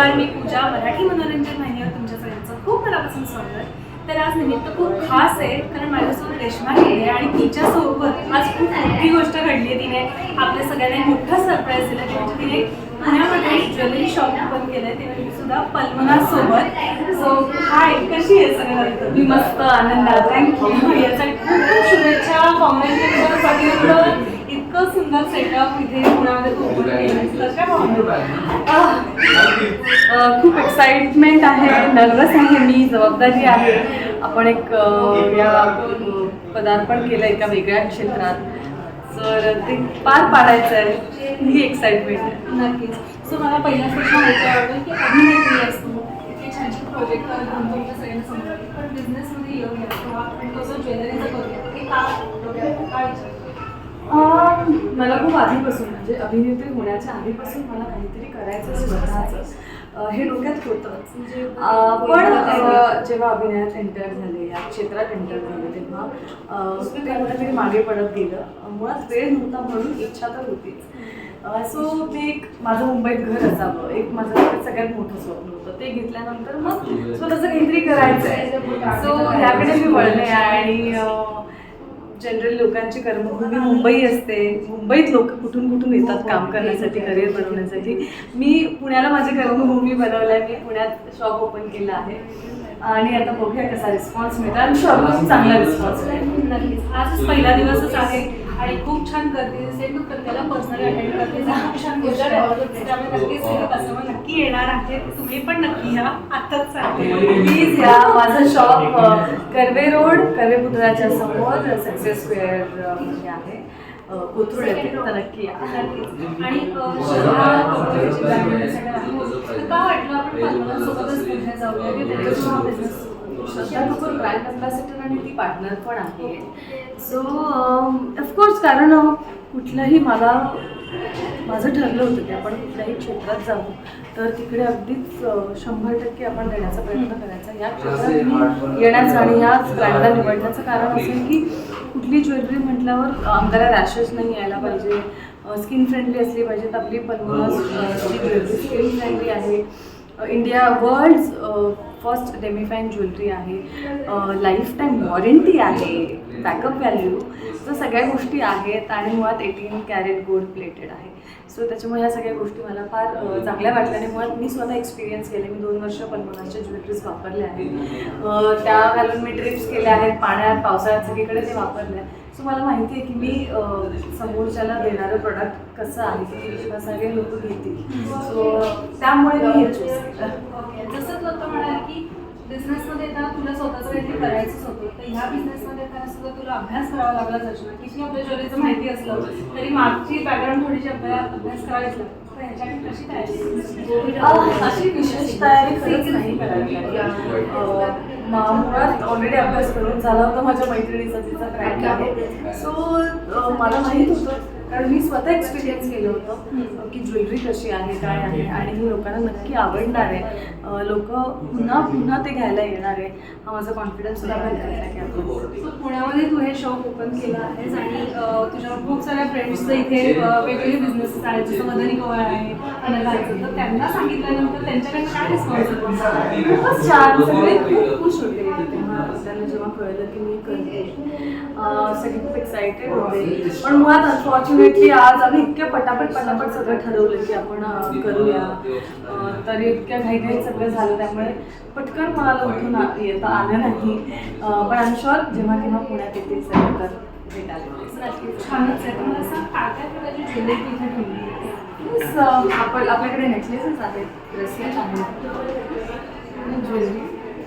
नमस्कार मी पूजा मराठी मनोरंजन वाहिनीवर तुमच्या सगळ्यांचं खूप मनापासून स्वागत. तर आज निमित्त खूप खास आहे कारण माझ्यासोबत रेश्मा गेली आहे आणि तिच्यासोबत आज खूप मोठी गोष्ट घडली आहे तिने. आपल्या सगळ्यांना मोठा सरप्राईज दिला. की म्हणजे तिने पुण्यामध्ये ज्वेलरी शॉप ओपन केलं आहे ते मी सुद्धा पल्मना सोबत सो हाय कशी आहे सगळं मी मस्त आनंद थँक्यू यासाठी खूप खूप शुभेच्छा कॉंग्रॅच्युलेशन सगळ्यांना इतकं सुंदर सेटअप इथे पुण्यामध्ये तू ओपन केलं कशा भावना अ, खूप एक्साइटमेंट आहे नर्वस आहे मी जबाबदारी आहे. आपण एक या पदार्पण केलं एका वेगळ्या क्षेत्रात. तर ते पार पाडायचं आहे ही एक्साइटमेंट आहे नक्कीच. सो मला पहिलाच प्रश्न माहिती आवडेल की अभिनेत्री असतो इतके छान छान प्रोजेक्ट करत तुमच्या सगळ्यांना समोर. पण बिझनेसमध्ये येऊया किंवा आपण कसं ज्वेलरीचं करूया ते का का मला खूप आधीपासून म्हणजे अभिनेत्री होण्याच्या आधीपासून मला काहीतरी करायचं स्वतःच. हे डोक्यात होतंच म्हणजे अं, पण जेव्हा अभिनयात एंटर झाले या क्षेत्रात एंटर झाले तेव्हा अं, ते कुठेतरी मागे पडत गेलं. मुळात वेळ नव्हता म्हणून इच्छा तर होतीच सो ते एक माझं मुंबईत घर असावं. एक माझं सगळ्यात मोठं स्वप्न होतं. ते घेतल्यानंतर मग स्वतःचं काहीतरी करायचं आहे सो ह्याकडे मी वळले आणि जनरल लोकांची कर्मभूमी मुंबई असते. मुंबईत लोक कुठून कुठून येतात काम करण्यासाठी करिअर बनवण्यासाठी. मी पुण्याला माझी कर्मभूमी बनवलं आहे. मी पुण्यात शॉप ओपन केलं आहे. आणि आता बघूया कसा रिस्पॉन्स मिळतो. आणि शॉप खूप चांगला रिस्पॉन्स मिळेल नक्कीच. आजच पहिला दिवसच आहे. आणि खूप छान करते दिसेल तू प्रत्येकाला पर्सनली अटेंड करते ही खूप छान गोष्ट आहे त्यामुळे नक्कीच कस्टमर नक्की येणार आहेत तुम्ही पण नक्की या आताच सांगते प्लीज या माझं शॉप कर्वे रोड कर्वे पुतळ्याच्या समोर सक्सेस स्क्वेअरमध्ये आहे अ, कोथरूड येथे तर नक्की या नक्कीच. आणि अ, श्रद्धा कपूरची brand ambassador आहे. तर का वाटलं आपण पद्मनाभसोबतच पुढे जाऊया की हा? श्रद्धा कपूर ब्रँड अम्बॅसिडर आणि ती पार्टनर पण आहे सो ऑफकोर्स कारण अं, कुठलंही मला माझं ठरलं होतं की आपण कुठल्याही क्षेत्रात जाऊ तर तिकडे अगदीच शंभर टक्के आपण देण्याचा प्रयत्न करायचा. या क्षेत्रात येण्याचं आणि याच ब्रँडला निवडण्याचं कारण असेल की कुठली ज्वेलरी म्हटल्यावर आमदारा रॅशेस नाही यायला पाहिजे. स्किन फ्रेंडली असली पाहिजेत आपली पल्मोनाची ज्वेलरी स्किन फ्रेंडली आहे. India world first demifine jewellery आहे. लाईफ टाईम वॉरंटी आहे. बॅकअप व्हॅल्यू तर सगळ्या गोष्टी आहेत आणि मुळात एटीन कॅरेट गोल्ड प्लेटेड आहे. सो त्याच्यामुळे ह्या सगळ्या गोष्टी मला फार चांगल्या वाटल्या आणि मुळात मी स्वतः एक्सपिरियन्स केले. मी दोन वर्ष पल्मोनाच्या ज्वेलरीज वापरल्या आहेत. त्या घालून मी ट्रिप्स केल्या आहेत. पाण्यात पावसाळ्यात सगळीकडे ते वापरल्या सो मला माहिती आहे की मी समोरच्याला देणारं प्रोडक्ट कसं आहे की सगळे लोक घेतील. सो त्यामुळे मी हे चूज केलं ओके जसं तू आता म्हणाल की बिझनेसमध्ये येताना तुला स्वतःचं काहीतरी करायचंच होतं. तर ह्या बिझनेसमध्ये येताना सुद्धा तुला अभ्यास करावा लागला असणार किती आपल्या ज्वेलरीचं माहिती असलं तरी मागची बॅकग्राऊंड थोडीशी अभ्यास अभ्यास करावीच लागतो कशी तयारी अशी विशेष तयारी खरंच नाही करावी मुळात ऑलरेडी अभ्यास करून झाला होता माझ्या मैत्रिणीचा तिचा क्रॅक आहे. सो मला माहीत होतं कारण मी स्वतः एक्सपिरियन्स केलं होतं की ज्वेलरी कशी आहे काय आहे आणि ही लोकांना नक्की आवडणार आहे. लोक पुन्हा पुन्हा ते घ्यायला येणार आहे. हा माझा कॉन्फिडन्स सुद्धा पुण्यामध्ये तू हे शॉप ओपन केलं आहेस आणि तुझ्या खूप साऱ्या फ्रेंड्सचं इथे वेगवेगळे बिझनेस आहेत. जसं मदनी कवळ आहे तर त्यांना सांगितल्यानंतर त्यांच्याकडनं काय रिस्पॉन्स खूपच छान. सगळे खूप खुश होते तेव्हा त्यांना जेव्हा कळलं की मी करते सगळे खूप एक्सायटेड होते. पण मुळात अनफॉर्च्युनेटली आज आम्ही इतक्या पटापट पटापट सगळं ठरवलं की आपण करूया. तर इतक्या घाईघाईत सगळं झालं त्यामुळे पटकन कोणाला उठून येता आलं नाही. पण आय शुअर जेव्हा केव्हा पुण्यात येतील सगळं तर छानच आहे. तर मला सांग काय काय प्रकारची ज्वेलरी तिथे ठेवली आहे? Yes, अं, आपण आपल्याकडे नेकलेसेस आहेत. ब्रेसलेट आहेत. ज्वेलरी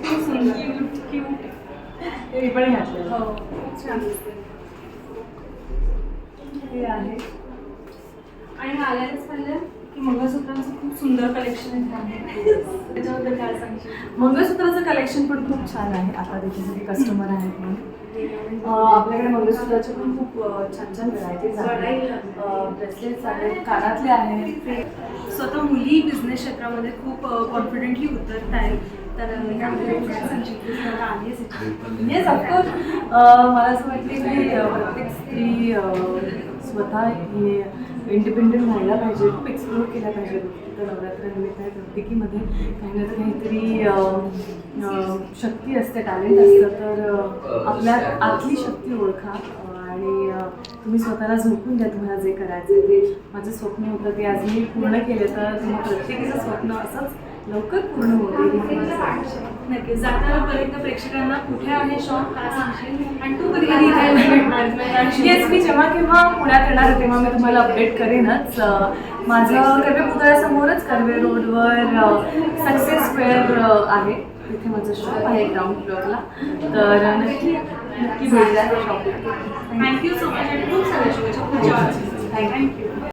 क्यूट क्यूट हे मी पण घातलेलं. हो छान दिसते हे आहे. आणि आल्यानेच पाहिलं की मंगळसूत्रांचं खूप सुंदर कलेक्शन इथे आहे. त्याच्याबद्दल काय सांगशील? मंगळसूत्राचं कलेक्शन पण खूप छान आहे. आता देखील कस्टमर आहेत म्हणून. आपल्याकडे मंगळसूत्राचे पण खूप छान छान व्हरायटीज आहेत. ब्रेसलेट्स आहेत कानातले आहेत. स्वतः मुली बिझनेस क्षेत्रामध्ये खूप कॉन्फिडेंटली उतरत आहेत. तर मला येस ऑफकोर्स मला असं वाटते की प्रत्येक स्त्री स्वतः इंडिपेंडेंट व्हायला पाहिजे खूप एक्सप्लोर केल्या पाहिजे. तर नवरात्रानिमित्त आहे प्रत्येकीमध्ये काही ना काहीतरी शक्ती असते टॅलेंट असतं. तर आपल्या आतली शक्ती ओळखा आणि तुम्ही स्वतःला झोपून द्या तुम्हाला जे करायचं आहे ते. माझं स्वप्न होतं ते आज मी पूर्ण केलं तर तुम्हाला प्रत्येकीचं स्वप्न असंच लवकर पूर्ण होते. नक्कीच. जाताना पर्यंत प्रेक्षकांना कुठे आहे शॉप काय सांगशील आणि तू कधी कधी इथे भेटणार येस मी जेव्हा केव्हा पुण्यात येणार तेव्हा मी तुम्हाला अपडेट करेनच. माझं कर्वे पुतळ्यासमोरच कर्वे रोडवर सक्सेस स्क्वेअर आहे. तिथे माझं शॉप आहे ग्राउंड फ्लोअरला तर नक्की नक्की भेट द्या शॉपला थँक्यू सो मच आणि खूप साऱ्या शुभेच्छा. थँक्यू